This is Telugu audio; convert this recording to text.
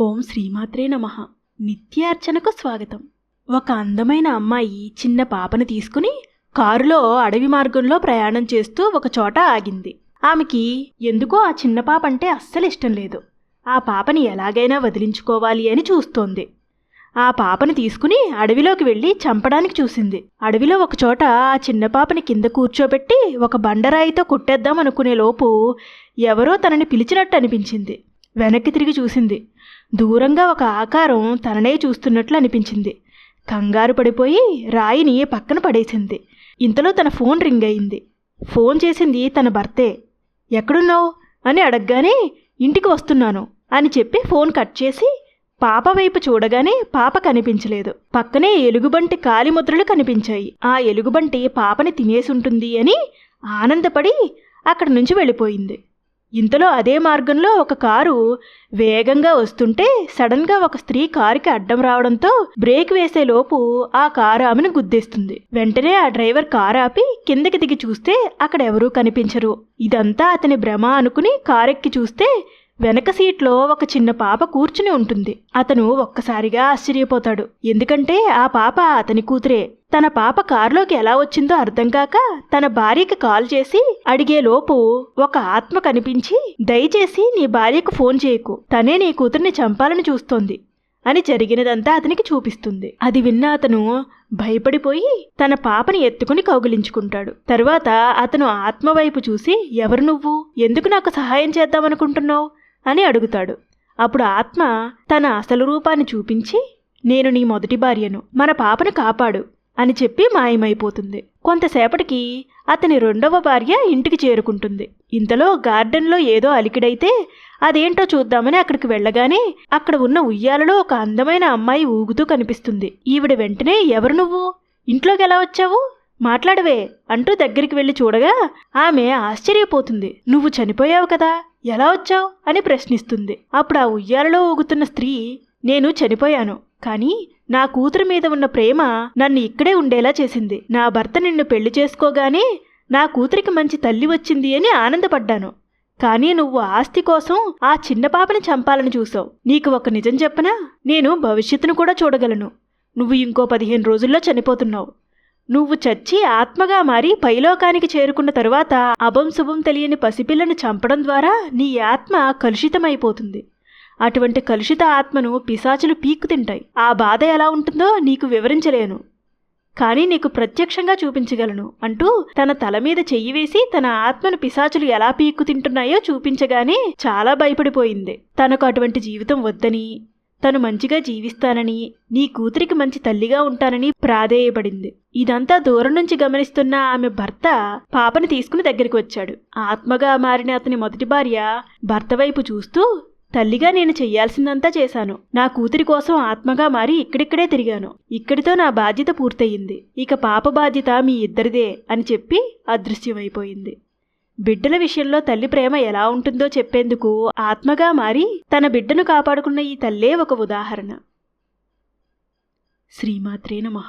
ఓం శ్రీమాత్రే నమ. నిత్యార్చనకు స్వాగతం. ఒక అందమైన అమ్మాయి చిన్న పాపను తీసుకుని కారులో అడవి మార్గంలో ప్రయాణం చేస్తూ ఒక చోట ఆగింది. ఆమెకి ఎందుకో ఆ చిన్న పాప అంటే అస్సలు ఇష్టం లేదు. ఆ పాపని ఎలాగైనా వదిలించుకోవాలి అని చూస్తోంది. ఆ పాపని తీసుకుని అడవిలోకి వెళ్ళి చంపడానికి చూసింది. అడవిలో ఒక చోట ఆ చిన్న పాపని కింద కూర్చోబెట్టి ఒక బండరాయితో కొట్టేద్దాం అనుకునే లోపు ఎవరో తనని పిలిచినట్టు అనిపించింది. వెనక్కి తిరిగి చూసింది. దూరంగా ఒక ఆకారం తననే చూస్తున్నట్లు అనిపించింది. కంగారు పడిపోయి రాయిని పక్కన పడేసింది. ఇంతలో తన ఫోన్ రింగ్ అయింది. ఫోన్ చేసింది తన భర్తే. ఎక్కడున్నావు? అని అడగగానే ఇంటికి వస్తున్నాను అని చెప్పి ఫోన్ కట్ చేసి పాప వైపు చూడగానే పాప కనిపించలేదు. పక్కనే ఎలుగుబంటి కాలిముద్రలు కనిపించాయి. ఆ ఎలుగుబంటి పాపని తినేసుంటుంది అని ఆనందపడి అక్కడి నుంచి వెళ్ళిపోయింది. ఇంతలో అదే మార్గంలో ఒక కారు వేగంగా వస్తుంటే సడన్గా ఒక స్త్రీ కారుకి అడ్డం రావడంతో బ్రేక్ వేసేలోపు ఆ కారు ఆమెను గుద్దేస్తుంది. వెంటనే ఆ డ్రైవర్ కారు ఆపి కిందకి దిగి చూస్తే అక్కడ ఎవరూ కనిపించరు. ఇదంతా అతని భ్రమ అనుకుని కారెక్కి చూస్తే వెనక సీట్లో ఒక చిన్న పాప కూర్చుని ఉంటుంది. అతను ఒక్కసారిగా ఆశ్చర్యపోతాడు. ఎందుకంటే ఆ పాప అతని కూతురే. తన పాప కారులోకి ఎలా వచ్చిందో అర్థం కాక తన భార్యకి కాల్ చేసి అడిగేలోపు ఒక ఆత్మ కనిపించి దయచేసి నీ భార్యకు ఫోన్ చేయకు. తనే నీ కూతుర్ని చంపాలని చూస్తోంది అని జరిగినదంతా అతనికి చూపిస్తుంది. అది విన్న అతను భయపడిపోయి తన పాపని ఎత్తుకుని కౌగిలించుకుంటాడు. తర్వాత అతను ఆత్మ వైపు చూసి ఎవరు నువ్వు? ఎందుకు నాకు సహాయం చేద్దామనుకుంటున్నావు? అని అడుగుతాడు. అప్పుడు ఆత్మ తన అసలు రూపాన్ని చూపించి నేను నీ మొదటి భార్యను. మన పాపను కాపాడు. అని చెప్పి మాయమైపోతుంది. కొంతసేపటికి అతని రెండవ భార్య ఇంటికి చేరుకుంటుంది. ఇంతలో గార్డెన్లో ఏదో అలికిడైతే అదేంటో చూద్దామని అక్కడికి వెళ్ళగానే అక్కడ ఉన్న ఉయ్యాలలో ఒక అందమైన అమ్మాయి ఊగుతూ కనిపిస్తుంది. ఈవిడ వెంటనే ఎవరు నువ్వు? ఇంట్లోకి ఎలా వచ్చావు? మాట్లాడవే అంటూ దగ్గరికి వెళ్ళి చూడగా ఆమె ఆశ్చర్యపోతుంది. నువ్వు చనిపోయావు కదా? ఎలా వచ్చావు? అని ప్రశ్నిస్తుంది. అప్పుడు ఆ ఉయ్యాలలో ఊగుతున్న స్త్రీ నేను చనిపోయాను. కానీ నా కూతురు మీద ఉన్న ప్రేమ నన్ను ఇక్కడే ఉండేలా చేసింది. నా భర్త నిన్ను పెళ్ళి చేసుకోగానే నా కూతురికి మంచి తల్లి వచ్చింది అని ఆనందపడ్డాను. కానీ నువ్వు ఆస్తి కోసం ఆ చిన్న పాపని చంపాలని చూసావు నీకు ఒక నిజం చెప్పనా? నేను భవిష్యత్తును కూడా చూడగలను. నువ్వు ఇంకో పదిహేను రోజుల్లో చనిపోతున్నావు. నువ్వు చచ్చి ఆత్మగా మారి పైలోకానికి చేరుకున్న తరువాత అభం శుభం తెలియని పసిపిల్లను చంపడం ద్వారా నీ ఆత్మ కలుషితమైపోతుంది. అటువంటి కలుషిత ఆత్మను పిశాచులు పీక్కు తింటాయి ఆ బాధ ఎలా ఉంటుందో నీకు వివరించలేను. కానీ నీకు ప్రత్యక్షంగా చూపించగలను అంటూ తన తల మీద చెయ్యి వేసి తన ఆత్మను పిశాచులు ఎలా పీక్కు తింటున్నాయో చూపించగానే చాలా భయపడిపోయింది. తనకు అటువంటి జీవితం వద్దని తను మంచిగా జీవిస్తానని నీ కూతురికి మంచి తల్లిగా ఉంటానని ప్రాధేయపడింది. ఇదంతా దూరం నుంచి గమనిస్తున్న ఆమె భర్త పాపని తీసుకుని దగ్గరికి వచ్చాడు. ఆత్మగా మారిన అతని మొదటి భార్య భర్త వైపు చూస్తూ తల్లిగా నేను చెయ్యాల్సిందంతా చేశాను. నా కూతురి కోసం ఆత్మగా మారి ఇక్కడిక్కడే తిరిగాను. ఇక్కడితో నా బాధ్యత పూర్తయింది. ఇక పాప బాధ్యత మీ ఇద్దరిదే అని చెప్పి అదృశ్యమైపోయింది. బిడ్డల విషయంలో తల్లి ప్రేమ ఎలా ఉంటుందో చెప్పేందుకు ఆత్మగా మారి తన బిడ్డను కాపాడుకున్న ఈ తల్లే ఒక ఉదాహరణ. శ్రీమాత్రే నమః.